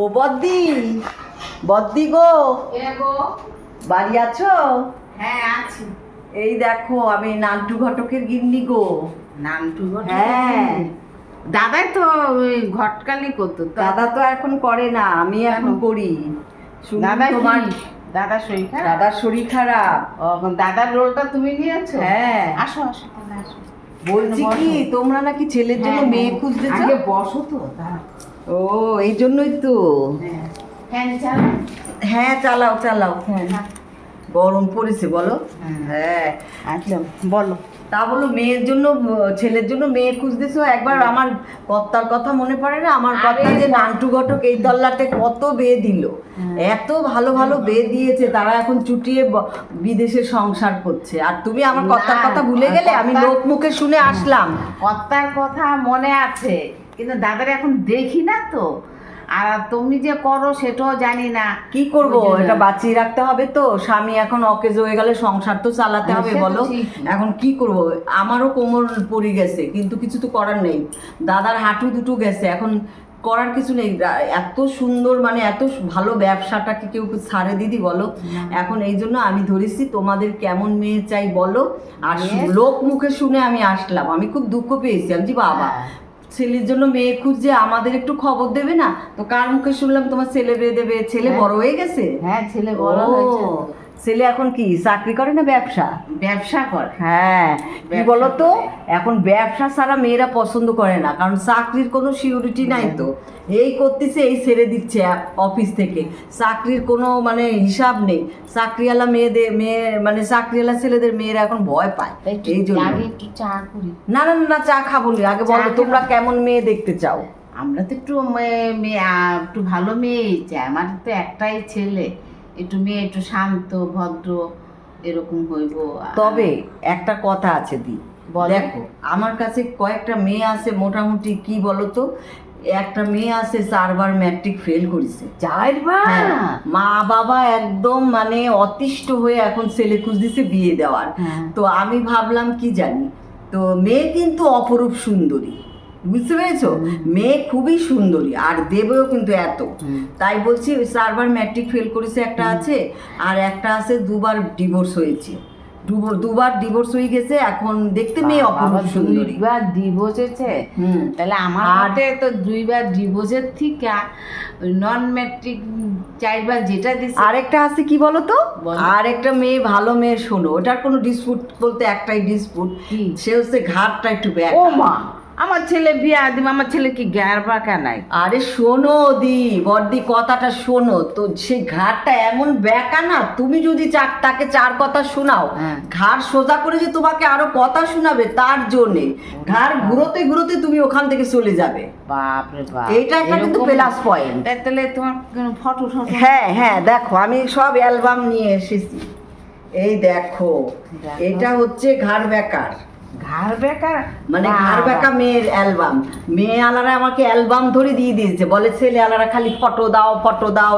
ও বদ্দি বদ্দি গো। বাড়ি আছো? হ্যাঁ আছি। এই দেখো আমি নান্টু ঘটকের গিন্নি গো। নামটু হ্যাঁ। দাদাই তো ওই ঘটকালি করতো। দাদা তো এখন করে না আমি এখন করি। দাদা তোমার কি? দাদা শরীর খারাপ? দাদার শরীর খারাপ। দাদার রোলটা তুমি নিয়েছো? হ্যাঁ। আসো আসো। বলছি কি তোমরা নাকি ছেলের জন্য হ্যাঁ, মেয়ে খুঁজতে খুঁজতেছো? আগে বসো তো ও এই জন্যই তো। হ্যাঁ হ্যাঁ চালাও চালাও। হ্যাঁ। গরম পড়েছে বলো? হ্যাঁ। হ্যাঁ। আচ্ছা বলো। তা বলো মেয়ের জন্য ছেলের জন্য মেয়ে খুঁজতেছো? একবার আমার কর্তার কথা মনে পড়ে না? আমার কর্তা যে নান্টু ঘটক এই তল্লাতে কত বিয়ে দিল। এত ভালো ভালো বিয়ে দিয়েছে তারা এখন চুটিয়ে বিদেশে সংসার করছে। আর তুমি আমার কর্তার কথা ভুলে গেলে আমি লোক মুখে শুনে আসলাম। কর্তার কথা মনে আছে কিন্তু দাদার এখন দেখি না তো। আর তুমি যে করো সেটাও জানি না। কি করব? এটা বাঁচিয়ে রাখতে হবে তো। স্বামী এখন অকেজ হয়ে গেলে সংসার তো চালাতে হবে বলো। এখন কি করব? আমারও কোমর পড়ে গেছে কিন্তু কিছু তো করার নেই। দাদার হাঁটু দুটো গেছে এখন করার কিছু নেই। এত সুন্দর মানে এত ভালো ব্যবসাটাকে কেউ ছাড়ে দিদি বলো। এখন এই জন্য আমি ধরেছি তোমাদের কেমন মেয়ে চাই বলো। আর লোক মুখে শুনে আমি আসলাম। আমি খুব দুঃখ পেয়েছি। আমি বাবা হ্যাঁ। ছেলের জন্য মেয়ে খুঁজছে আমাদের একটু খবর দেবে না তো কার মুখে শুনলাম তোমার ছেলে বিয়ে দেবে ছেলে হ্যাঁ। বড় হয়ে গেছে হ্যাঁ ছেলে বড় হয়েছে। ছেলে এখন কি চাকরি করে না ব্যবসা? ব্যবসা করে। হ্যাঁ কি বলতো? এখন ব্যবসা ছাড়া মেয়েরা পছন্দ করে না কারণ চাকরির কোনো সিউরিটি নাই তো। এই করতেছে এই ছেড়ে দিচ্ছে অফিস থেকে। চাকরির কোনো মানে হিসাব নেই। চাকরিওয়ালা মেয়েদের মেয়ে মানে চাকরিওয়ালা ছেলেদের মেয়েরা এখন ভয় পায়। এই জন্য। না না না, না চা খাব না। আগে বলো তোমরা কেমন মেয়ে দেখতে চাও? আমরা তো একটু একটু ভালো মেয়ে চাই আমার তো একটাই ছেলে। একটু মেয়ে একটু শান্ত ভদ্র এরকম হইব। তবে একটা কথা আছে দি। দেখো আমার কাছে কয়েকটা মেয়ে আছে মোটামুটি কি বলতো? একটা মেয়ে আছে চারবার ম্যাট্রিক ফেল করেছে। চারবার? হ্যাঁ, মা বাবা একদম মানে অতিষ্ঠ হয়ে এখন ছেলে খুঁজতেছে বিয়ে দেওয়ার। হ্যাঁ। তো আমি ভাবলাম কি জানি? তো মেয়ে কিন্তু অপরূপ সুন্দরী। বুঝতে পেরেছ? মেয়ে খুবই সুন্দরী আর দেবেও কিন্তু এত। তাই বলছি চারবার ম্যাট্রিক ফেল করেছে একটা আছে আর একটা আছে দুবার ডিভোর্স হয়েছে। দুবার ডিভোর্স হয়ে গেছে এখন দেখতে মেয়ে বাবা, অপরূপ সুন্দরী। দুইবার ডিভোর্সেছে হুম। তাহলে আমার হাতে তো দুইবার ডিভোর্সের থেকে নন ম্যাট্রিক চারবার যেটা দিছে আরেকটা আছে কি বলো। তো। আরেকটা মেয়ে ভালো মেয়ে শোনো ওটার কোনো ডিসপুট বলতে একটাই ডিসপুট সে হচ্ছে ঘাটটা একটু ব্যাগ ও মা! আমার ছেলে বিয়ে দিম আমার ছেলে কি গ্যার বাঁকা নাই? আরে শোনো দি বর্দি কথাটা শোনো। তো সেই ঘাটটা এমন ব্যাকা না তুমি যদি চার তাকে চার কথা শোনাও। হ্যাঁ। ঘাড় সোজা করে যে তোমাকে আরও কথা শোনাবে তার জন্যে। ঘাড় ঘুরোতে ঘুরোতে তুমি ওখান থেকে চলে যাবে। বাপরে বাপ। এইটা একটা কিন্তু প্লাস পয়েন্ট তাহলে তোমার ফটো ফটো হ্যাঁ হ্যাঁ দেখো আমি সব অ্যালবাম নিয়ে এসেছি। এই দেখো। এটা হচ্ছে ঘাড় বেকার। বেকার মানে ঘর বেকা মেয়ের অ্যালবাম মেয়ে আলারা আমাকে অ্যালবাম ধরে দিয়ে দিয়েছে। বলে ছেলে আলারা খালি ফটো দাও ফটো দাও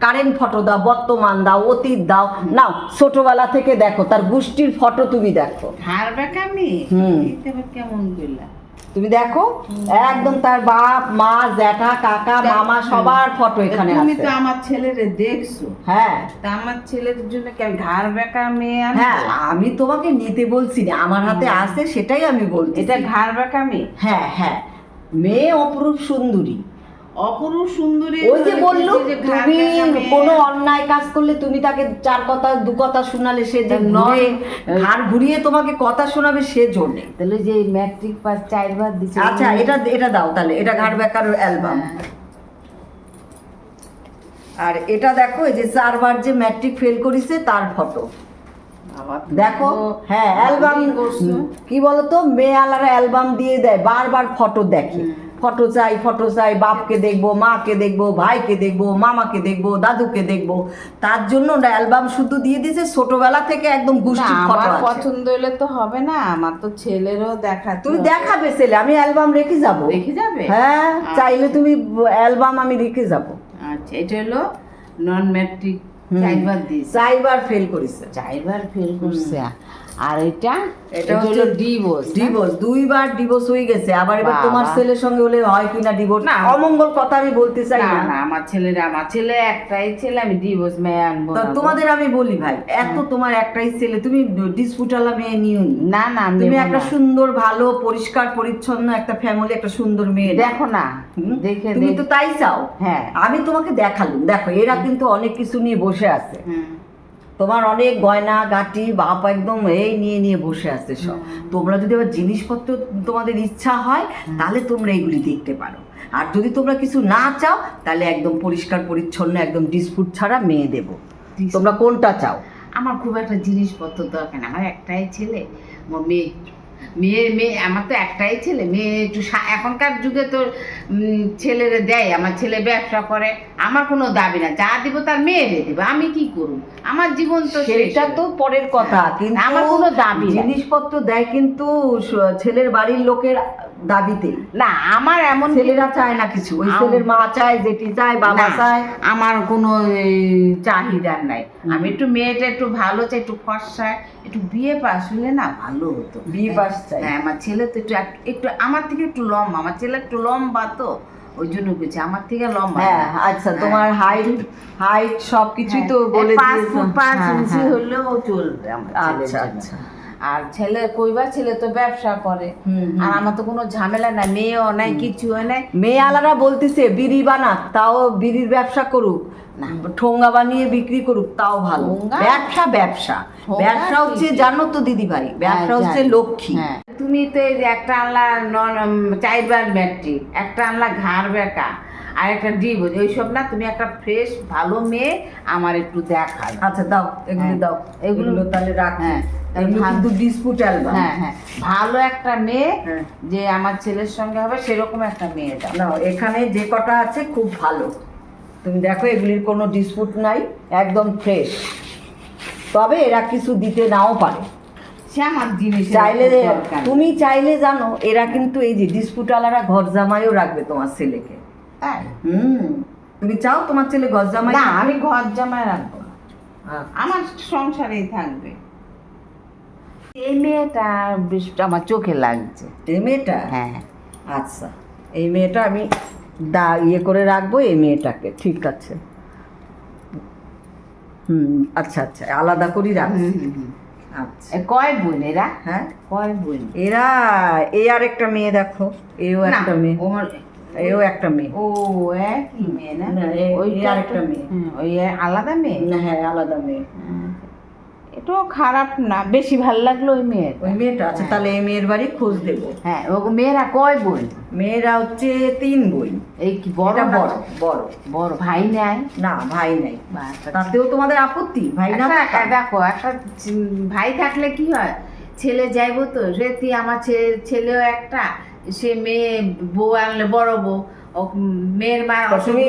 কারেন্ট ফটো দাও বর্তমান দাও অতীত দাও। নাও ছোটবেলা থেকে দেখো তার গোষ্ঠীর ফটো তুমি দেখো। ঘর বেকা মেয়ে? হুম। কেমন করলা তুমি দেখো একদম তার বাপ মা জ্যাঠা কাকা মামা সবার ফটো এখানে তুমি তো আমার ছেলেরে দেখছ। হ্যাঁ। তা আমার ছেলের জন্য কি ঘর ঘাড় বেকা মেয়ে? হ্যাঁ আমি তোমাকে নিতে বলছি না আমার হাতে আছে সেটাই আমি বলছি এটা ঘর বেকা মেয়ে? হ্যাঁ হ্যাঁ। মেয়ে অপরূপ সুন্দরী। অপরূপ সুন্দরী ওই যে বলে বলল তুমি কোনো অন্যায় কাজ করলে তুমি তাকে চার কথা দু কথা শোনালে সে যে নয়। ঘাড় ঘুরিয়ে তোমাকে কথা শোনাবে সে জন্যে তাহলে যে ম্যাট্রিক পাস চারবার দিছে আচ্ছা এটা এটা দাও তাহলে এটা ঘাড় বেকার অ্যালবাম। হ্যাঁ। আর এটা দেখো এই যে চারবার যে ম্যাট্রিক ফেল করেছে তার ফটো। দেখো হ্যাঁ অ্যালবাম কি বলতো মেয়ে আলারা অ্যালবাম দিয়ে দেয় বারবার ফটো দেখে। ফটো চাই ফটো চাই বাপকে দেখব মাকে দেখব ভাইকে দেখব মামাকে দেখব দাদুকে দেখব। তার জন্য অ্যালবাম শুধু দিয়ে দিয়েছে ছোটবেলা থেকে একদম আমার পছন্দ হলে তো হবে না আমার তো ছেলেরও দেখা তুমি দেখাবে ছেলে আমি অ্যালবাম রেখে যাব। রেখে যাবে? হ্যাঁ চাইলে তুমি অ্যালবাম আমি রেখে যাব। আচ্ছা এটা হলো নন ম্যাট্রিক হুম। চারবার দিয়েছে। চারবার ফেল করেছে। চারবার ফেল করছে। আর এটা এটা হলো ডিভোর্স ডিভোর্স দুইবার ডিভোর্স হয়ে গেছে। আবার এবার তোমার ছেলের সঙ্গে হলে হয় কিনা ডিভোর্স না। অমঙ্গল কথা আমি বলতে চাই না না। না আমার ছেলের আমার ছেলে একটাই ছেলে আমি ডিভোর্স মেয়ে আনব তোমাদের আমি বলি ভাই এত তোমার একটাই ছেলে তুমি ডিসপুটালা মেয়ে নিও না। না তুমি একটা সুন্দর ভালো পরিষ্কার পরিচ্ছন্ন একটা ফ্যামিলি একটা সুন্দর মেয়ে দেখো না দেখে তুমি তো তাই চাও। হ্যাঁ। আমি তোমাকে দেখালাম। দেখো এরা কিন্তু অনেক কিছু নিয়ে বসে আছে। তোমার অনেক গয়না গাটি বাপ একদম এই নিয়ে নিয়ে বসে আছে সব। তোমরা যদি আবার জিনিসপত্র তোমাদের ইচ্ছা হয় তাহলে তোমরা এগুলি দেখতে পারো। আর যদি তোমরা কিছু না চাও তাহলে একদম পরিষ্কার পরিচ্ছন্ন একদম ডিসপুট ছাড়া মেয়ে দেব। তোমরা কোনটা চাও? আমার খুব একটা জিনিসপত্র দরকার আমার একটাই ছেলে আমার মেয়ে। মেয়ে মেয়ে আমার তো একটাই ছেলে। মেয়ে একটু এখনকার যুগে তো ছেলেরে দেয় আমার ছেলে ব্যবসা করে। আমার কোনো দাবি না যা দিব তার মেয়েরে দিব আমি কি করব? আমার জীবন তো সেটা তো পরের কথা কিন্তু আমার কোনো দাবি জিনিসপত্র দেয় কিন্তু ছেলের বাড়ির লোকের দাবিতে না আমার এমন ছেলেরা চায় না কিছু ওই ছেলের মা চায় জেঠি চায় বাবা চায়। আমার কোনো চাহিদা নাই। আমি একটু মেয়েটা একটু ভালো চাই একটু ফর্সা একটু বিয়ে পাস হলে না ভালো হতো। বিয়ে পাস চাই হ্যাঁ আমার ছেলে তো একটু একটু আমার থেকে একটু লম্বা আমার ছেলে একটু লম্বা তো ওই জন্য বলছি আমার থেকে লম্বা হ্যাঁ আচ্ছা হ্যাঁ। তোমার হাইট হাইট সবকিছুই তো হ্যাঁ, বলে পাঁচ দিয়েছ। ফুট পাঁচ হ্যাঁ, ইঞ্চি। হলেও চলবে আমার আচ্ছা আচ্ছা আর ছেলে কইবা ছেলে তো ব্যবসা করে। আর আমার তো কোনো ঝামেলা নাই মেয়েও নাই কিছুও নাই। মেয়ে আলারা বলতেছে বিড়ি বানাক তাও বিড়ির ব্যবসা করুক। না। ঠোঙ্গা বানিয়ে বিক্রি করুক তাও ভালো। ব্যবসা ব্যবসা। ব্যবসা হচ্ছে জানো তো দিদি ভাই ব্যবসা হ্যাঁ, হচ্ছে লক্ষ্মী। হ্যাঁ। তুমি তো একটা আনলা নন চারবার ম্যাট্রিক একটা আনলা ঘাড় বেকা আর একটা ডিব ওইসব না তুমি একটা ফ্রেশ ভালো মেয়ে আমার একটু দেখাবে। আচ্ছা দাও এগুলো হ্যাঁ। দাও। এগুলো তাহলে রাখ। হ্যাঁ, হ্যাঁ হ্যাঁ। ভালো একটা মেয়ে হ্যাঁ। যে আমার ছেলের সঙ্গে হবে সেরকম একটা মেয়ে দাও। এখানে যে কটা আছে খুব ভালো। তুমি দেখো এগুলির কোনো ডিসপুট নাই একদম ফ্রেশ তবে এরা কিছু দিতে নাও পারে। সে আমার জিনিস চাইলে তুমি চাইলে জানো এরা কিন্তু এই যে ডিসপুটালারা ঘর জামাইও রাখবে তোমার ছেলেকে। হুম। তুমি চাও তোমার ছেলে ঘর জামাই না আমি ঘর জামাই রাখব। আচ্ছা। আমার সংসারেই থাকবে। এই মেয়েটা বেশ আমার চোখে লাগছে। এই মেয়েটা? হ্যাঁ। আচ্ছা। এই মেয়েটা আমি দা ইয়ে করে রাখব এই মেয়েটাকে। ঠিক আছে। হুম আচ্ছা আচ্ছা। আলাদা করেই রাখছি। আচ্ছা। কয় বোন এরা? হ্যাঁ। কয় বোন? এরা এই আর একটা মেয়ে দেখো। এও একটা মেয়ে। এও একটা মেয়ে। ও একই মেয়ে না? এ- আরেকটা মেয়ে। ওই আলাদা মেয়ে? না হ্যাঁ আলাদা মেয়ে। এটাও খারাপ না বেশি ভালো লাগল ওই মেয়ের। ওই মেয়েটা আচ্ছা তাহলে এই মেয়ের বাড়ি খোঁজ দেবো। হ্যাঁ ও মেয়েরা কয় বোন? মেয়েরা হচ্ছে তিন বই এই কি বড় বড়? বড় বড়। ভাই নাই? না ভাই নাই। তাতেও তোমাদের আপত্তি? ভাই না থাকা? দেখো একটা ভাই থাকলে কি হয়? ছেলে যাইবো তো সে তুই আমার ছেলেও একটা সে মেয়ে বউ আনলে বড় বউ মেয়ের মা তুমি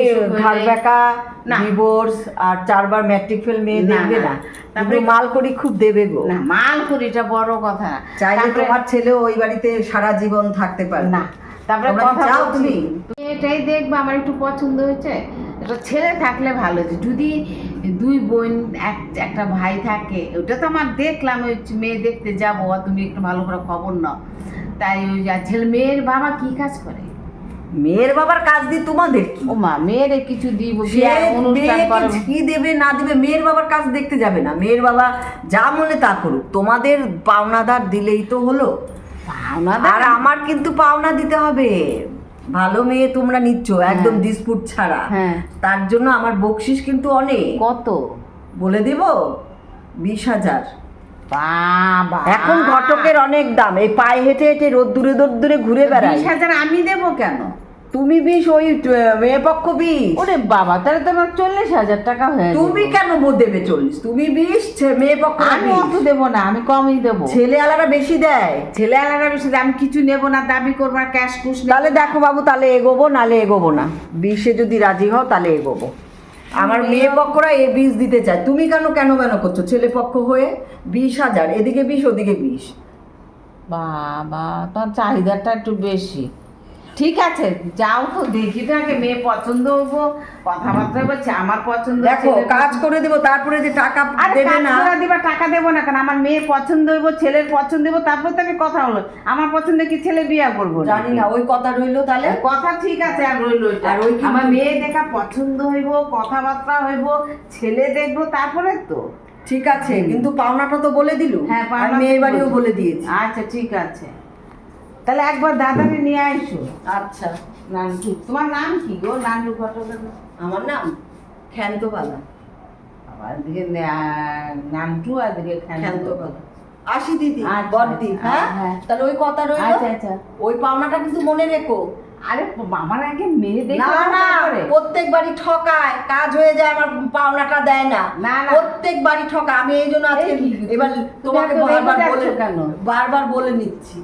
ডিভোর্স আর চারবার ম্যাট্রিক ফেল মেয়ে দেখবে না। তারপরে- মাল করি খুব দেবে গো। না মাল বড় কথা। চাইলে তোমার ছেলেও ওই বাড়িতে সারা জীবন থাকতে পারে না তারপরে কথা চাও তুমি? তুমি এটাই দেখবে আমার একটু পছন্দ হয়েছে। একটা ছেলে থাকলে ভালো হতো। যদি দুই বোন এক একটা ভাই থাকে ওটা তো আমার দেখলাম ওই মেয়ে দেখতে যাব তুমি একটু ভালো করে খবর নাও। তাই ওই ছেলে মেয়ের বাবা কি কাজ করে? মেয়ের বাবার কাজ দিয়ে তোমাদের কি? ও মা মেয়েরে কিছু দিব কি দেবে না দেবে মেয়ের বাবার কাজ দেখতে যাবে না। মেয়ের বাবা যা মনে তা করুক তোমাদের পাওনাদার দিলেই তো হলো। আর আমার কিন্তু পাওনা দিতে হবে। ভালো মেয়ে তোমরা নিচ্ছ একদম ডিসপুট ছাড়া। হ্যাঁ। তার জন্য আমার বকশিস কিন্তু অনেক। কত? বলে দিব? বিশ হাজার। বাবা। এখন ঘটকের অনেক দাম। এই পায়ে হেঁটে হেঁটে রোদ দূরে রোদ্দুরে রোদ্দুরে ঘুরে বেড়ায় বিশ হাজার আমি দেবো কেন? তুমি বিশ ওই মেয়ে পক্ষ বিশ ওরে বাবা তাহলে তো আমার চল্লিশ হাজার টাকা হয়ে তুমি কেন দেবে চল্লিশ? তুমি ছে- মেয়ে পক্ষ আমি অত দেবো না আমি কমই দেবো। ছেলে আলারা বেশি দেয়। ছেলে আলাদা বেশি দেয়। আমি কিছু নেব না দাবি করব না ক্যাশ কুশ তাহলে দেখো বাবু তাহলে এগোবো নালে এগোবো না। বিশে যদি রাজি হও তাহলে এগোবো। আমার মেয়ে পক্ষরা এ বিষ দিতে চায়। তুমি কেন কেন কেন করছ? ছেলে পক্ষ হয়ে বিশ হাজার এদিকে বিশ ওদিকে বিশ বাবা তোমার চাহিদাটা একটু বেশি। ঠিক আছে যাও তো দেখি তো আগে মেয়ে পছন্দ হব কথাবার্তা বলছে আমার পছন্দ দেখো কাজ করে দেবো তারপরে যে টাকা দেবে না। করে দিবা টাকা দেবো না কেন? আমার মেয়ে পছন্দ হইব ছেলের পছন্দ হইব তারপর তো আমি কথা হলো আমার পছন্দে কি ছেলে বিয়া করব? জানি না ওই কথা রইল তাহলে? কথা ঠিক আছে আর রইল আর ওই আমার মেয়ে দেখা পছন্দ হইব কথাবার্তা হইব ছেলে দেখব তারপরে তো। ঠিক আছে কিন্তু পাওনাটা তো বলে দিলু। হ্যাঁ, মেয়ের বাড়িও বলে দিয়েছি। আচ্ছা ঠিক আছে। তাহলে একবার দাদাকে নিয়ে আইসো। আচ্ছা। নানটু তোমার নাম কি গো? ঘটকের আমার নাম খ্যান্তবালা আবার দিকে নানটু আর দিকে খ্যান্তবালা আসি দিদি আচ্ছা, বড়দি আচ্ছা, হ্যাঁ? হ্যাঁ। তাহলে ওই কথা রইল। আচ্ছা আচ্ছা। ওই পাওনাটা কিন্তু মনে রেখো। আরে আমার আগে মেয়ে দেখে না না প্রত্যেক বাড়ি ঠকায়। কাজ হয়ে যায় আমার পাওনাটা দেয় না। না। প্রত্যেক বাড়ি ঠকায়। আমি এই জন্য আজকে এবার তোমাকে বারবার বলে কেন? বারবার বলে নিচ্ছি।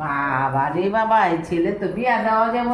বাবা রে বাবা এই ছেলে তো বিয়া দেওয়া যাব